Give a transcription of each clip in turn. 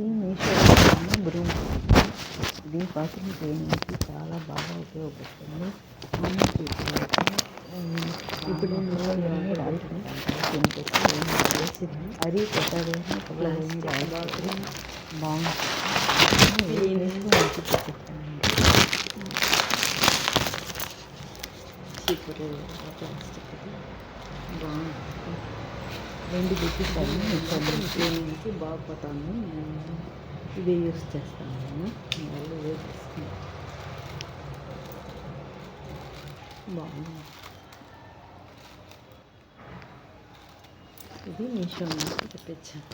ఇది మీషో బ్రూమ్. ఇది బాత్రూమ్ క్లీనింగ్కి చాలా బాగా ఉపయోగపడుతుంది మామూలు పీపుల్కి ఇప్పుడు నేను రాత్రి కెమికల్స్ అది కొత్తగా ప్లాస్టిక్ బాత్రూమ్ బాగుంటుంది. రెండు చూపిస్తాను నుంచి బాగుపోతాను ఇదే యూస్ చేస్తాను. నేను వాళ్ళు ఇదే బాగుంది. ఇది మీషో నుంచి తెప్పించాను.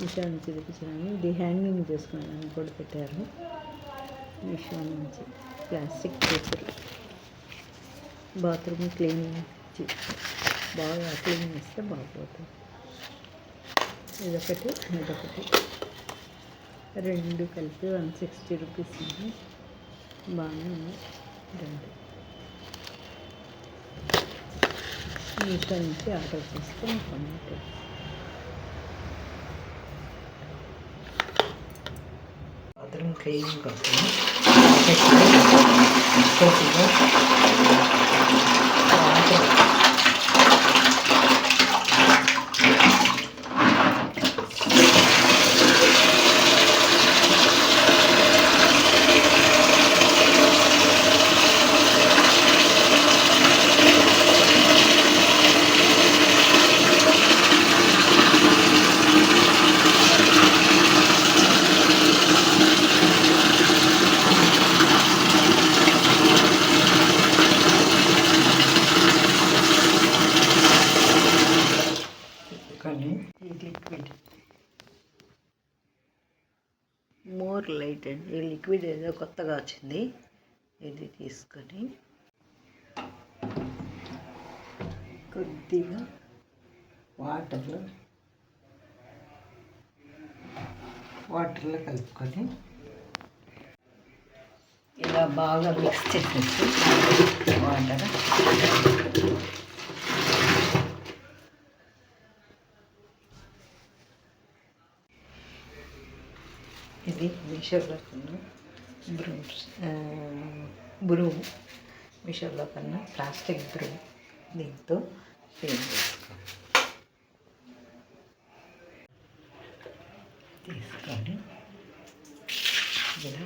మీషో నుంచి తెప్పించాను. ఇది హ్యాంగింగ్ చేసుకున్నాను కూడా పెట్టారు. మీషో నుంచి. Plastic paper. Bathroom cleaning. బాగా క్లీన్ చేస్తే బాగుపోతుంది ఇదొకటి ఇదొకటి రెండు కలిపి వన్ సిక్స్టీ రూపీస్ ఉంది. బాగానే ఉంది. రెండు. మీషో నుంచి ఆర్డర్ చేస్తే కొన్నట్టు బాత్రూమ్ క్లీన్ కోసం కొద్దిగా వాటర్ కానీ ఈ లిక్విడ్ మోర్ లైట్ అండి ఈ లిక్విడ్ ఏదో కొత్తగా వచ్చింది. ఇది తీసుకొని కొద్దిగా వాటర్లో వాటర్లో కలుపుకొని ఇలా బాగా మిక్స్ చేసేసి వాటర్ ఇది మీషోలో కన్నా బ్రూమ్స్ బ్రూమ్. మీషోలో కన్నా ప్లాస్టిక్ బ్రూమ్. దీంతో క్లీన్ చేసుకో తీసుకొని ఇలా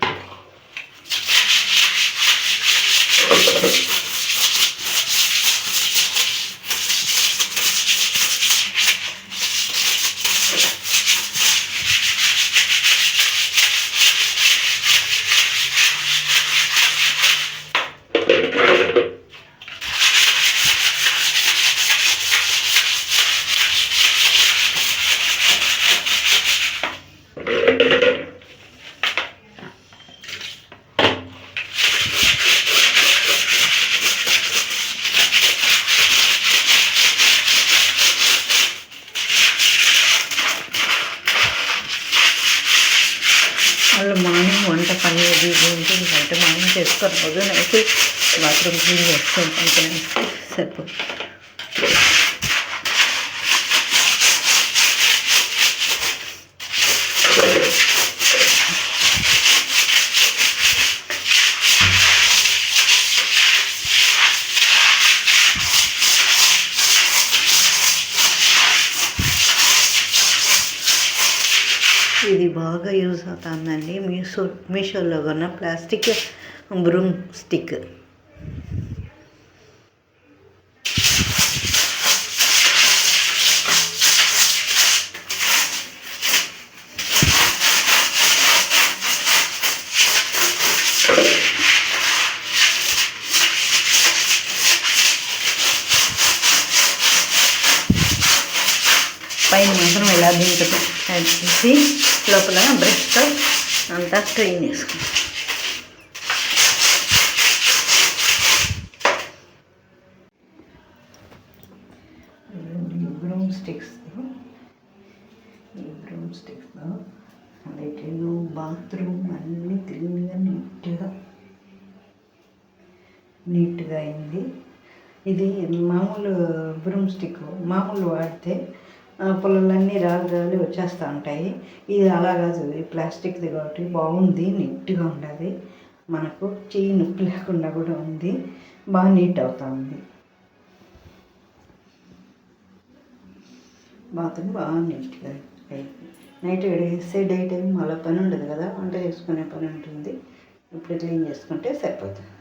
వాళ్ళు మార్నింగ్ వంట ఉంటుంది. బయట మనం చేసుకొని రోజు నైట్ బాత్రూమ్ క్లీన్ చేసుకుంటాం తినడానికి సరిపోతుంది. ఇది బాగా యూజ్ అవుతుందండి. మీషో మీషోలో కొన్న ప్లాస్టిక్ బ్రూమ్ స్టిక్. పైన మాత్రం ఇలా దింపుతూ తీసి లోపల బ్రష్తో అంతా క్లీన్ చేసుకుంటాం. బ్రూమ్ స్టిక్స్ ఈ బ్రూమ్ స్టిక్స్ లైటింగ్ బాత్రూమ్ అన్నీ క్లీన్గా నీట్గా నీట్గా అయింది. ఇది మామూలు బ్రూమ్ స్టిక్ మామూలు వాడితే పుల్లలన్నీ రాలి రాలి వచ్చేస్తూ ఉంటాయి. ఇది అలా కాదు ఈ ప్లాస్టిక్ది కాబట్టి బాగుంది నీట్గా ఉండదు మనకు చెయ్యి నొప్పి లేకుండా కూడా ఉంది. బాగా నీట్ అవుతూ ఉంది. బాత్రూమ్ బాగా నీట్గా అయింది నైట్ వేడిస్తే డే టైం మళ్ళీ పని ఉండదు కదా వంట చేసుకునే పని ఉంటుంది. ఇప్పుడు క్లీన్ చేసుకుంటే సరిపోతుంది.